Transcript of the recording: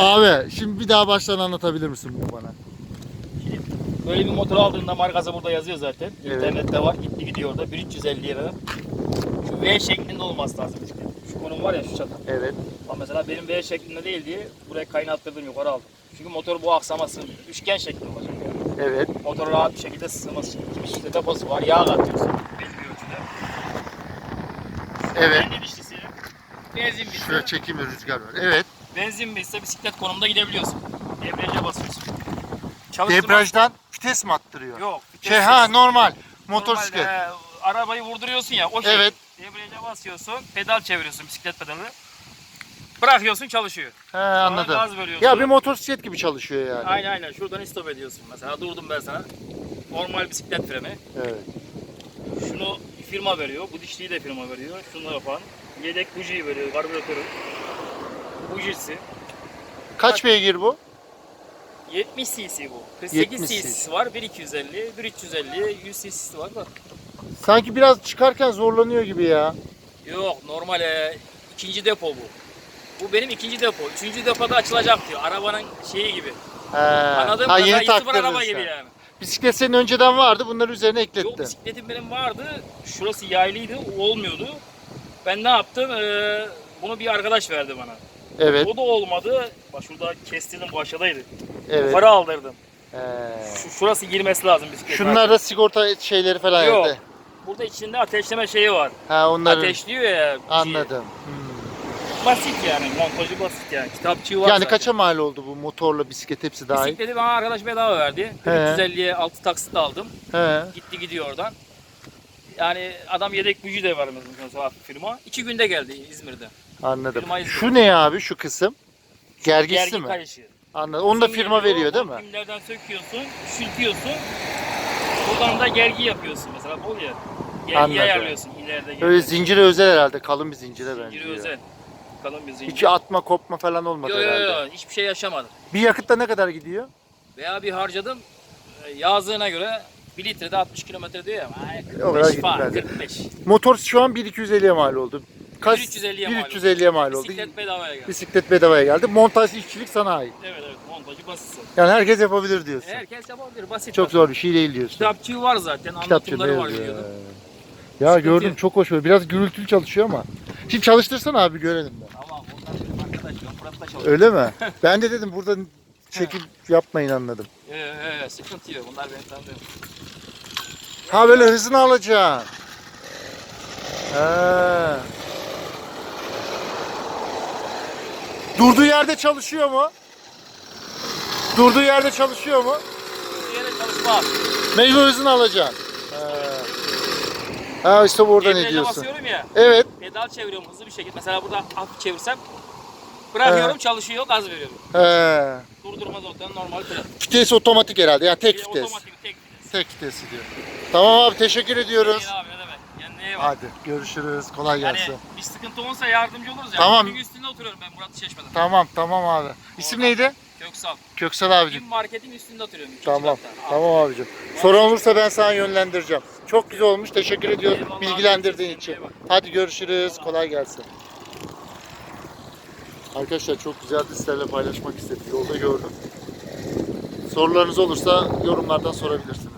Abi şimdi bir daha baştan anlatabilir misin bunu bana? Böyle bir motor aldığında markası burada yazıyor zaten. Evet. İnternette var. Gitti gidiyor orada. 1350 lira. Şu V şeklinde olması lazım bisiklet. Şu konum var ya şu çatı. Evet. Ama mesela benim V şeklinde değil diye buraya kaynattırdım yukarı aldım. Çünkü motor bu aksama sığmıyor. Üçgen şeklinde olacak yani. Evet. Motor rahat bir şekilde için. Kimi işte deposu var. Yağ katıyorsun. Belli bir ölçüde. Evet. Benzin bitse. Şuraya çekim ve rüzgar var. Evet. Benzin bitse bisiklet konumda gidebiliyorsun. Debriyaja basıyorsun. Çalıştırma- Debriyajdan vites mi attırıyor? Yok. Şey vitessiz. ha normal. Normal, Motosiklet. e, arabayı vurduruyorsun ya o şey. Evet. Debriyaja basıyorsun, pedal çeviriyorsun bisiklet pedalı. Bırakıyorsun çalışıyor. He anladım. gaz veriyorsun. Ya bir motosiklet gibi çalışıyor yani. Aynen aynen şuradan stop ediyorsun mesela durdum ben sana. Normal bisiklet freni. Evet. Şunu firma veriyor, bu dişliği de firma veriyor. Şunu yapan. Yedek bujiyi veriyor, karbüratörü. Bujisi. Kaç beygir bu? 70 cc bu. 48 70 cc'si var, 1250, 1350, 100 cc'si var da. Sanki biraz çıkarken zorlanıyor gibi ya. Yok normal e, ikinci depo bu. Bu benim ikinci depo. Üçüncü depoda açılacak diyor. Arabanın şeyi gibi. He. Anladın ha yeni Daha sıfır taktırdın araba sen. gibi yani. Bisiklet senin önceden vardı. Bunları üzerine Yok eklettin. bisikletim benim vardı. Şurası yaylıydı. O olmuyordu. Ben ne yaptım? Ee, bunu bir arkadaş verdi bana. Evet. O da olmadı. Bak şurada kestirdim bu aşağıdaydı. Evet. Yukarı aldırdım. He. Şu, şurası girmesi lazım bisiklet. Şunlarda sigorta şeyleri falan Yok. evde. Burada içinde ateşleme şeyi var. Ha onların. Ateşliyor ya. şey. Anladım. Hmm. Basit yani. Montajı basit yani. Kitapçığı var Yani zaten. kaça mal oldu bu motorla bisiklet hepsi dahil? Bisikleti bana arkadaş bedava verdi. He. 350'ye 6 taksit aldım. He. Gitti gidiyor oradan. Yani adam yedek buji de var mesela firma. İki günde geldi İzmir'de. Anladım. Firma izliyor. Şu ne abi şu kısım? Gergisi Gergi mi? kayışı. Anladım. Onu da Sim firma veriyor değil mi? o Simlerden söküyorsun, üşültüyorsun. Buradan da gergi yapıyorsun mesela bol ya. Gergi Anladım. ayarlıyorsun ileride. Öyle geride. zincire özel herhalde. Kalın bir zincire Zinciri benziyor. özel. Kalın bir zincir. Hiç atma kopma falan olmadı Yok yok herhalde. yok hiçbir şey yaşamadım. Bir yakıtta ne kadar gidiyor? Veya bir harcadım e, yazığına göre 1 litrede 60 kilometre diyor ya. Ay, O kadar 45 falan gitmez. 45. Motor şu an 1250'ye mal oldu. Kaç? 1350'ye mal oldu. 1350'ye mal oldu. Bisiklet bedavaya geldi. Bisiklet bedavaya geldi. Montaj işçilik sana ait. Evet evet montajı basit. Yani herkes yapabilir diyorsun. Herkes yapabilir basit. Çok zor bir şey değil diyorsun. Kitapçığı var zaten anlatımları var videoda. ya. Ya Sıkıntı gördüm yok. çok hoş böyle. Biraz gürültülü çalışıyor ama. Şimdi çalıştırsana abi görelim de. Tamam onlar benim arkadaşım Murat'la çalışıyor. Öyle mi? ben de dedim burada çekim yapmayın anladım. Ee, ee, sıkıntı yok bunlar beni tanıyor. Ha böyle hızını alacaksın. Ha. Durduğu yerde çalışıyor mu? Durduğu yerde çalışıyor mu? Bir yere çalışma. Meyve hızını alacaksın. Ha, ha işte burada ne Debriyaja diyorsun? basıyorum ya. Evet. Pedal çeviriyorum hızlı bir şekilde. Mesela burada hafif çevirsem bırakıyorum çalışıyor gaz veriyorum. He. Durdurma zaten normal fren. Vites otomatik herhalde. Yani tek Bir vites. Otomatik tek vites. Tek vitesi diyor. Tamam abi teşekkür ediyoruz. İyi abi ne demek. Kendine iyi bak. Hadi görüşürüz. Kolay Yani gelsin. bir sıkıntı olursa yardımcı oluruz ya. Tamam. Bunun üstünde oturuyorum ben Murat Çeşme'den. Tamam tamam abi. İsim neydi? Köksal. Köksal abicim. Bin marketin üstünde oturuyorum. Tamam. katta. Tamam abicim. Soran olursa ben sana yönlendireceğim. Çok güzel olmuş. Teşekkür ediyorum Eyvallah, bilgilendirdiğin için. Hadi görüşürüz. Kolay gelsin. Arkadaşlar çok güzel sizlerle paylaşmak istedim. Yolda gördüm. Sorularınız olursa yorumlardan sorabilirsiniz.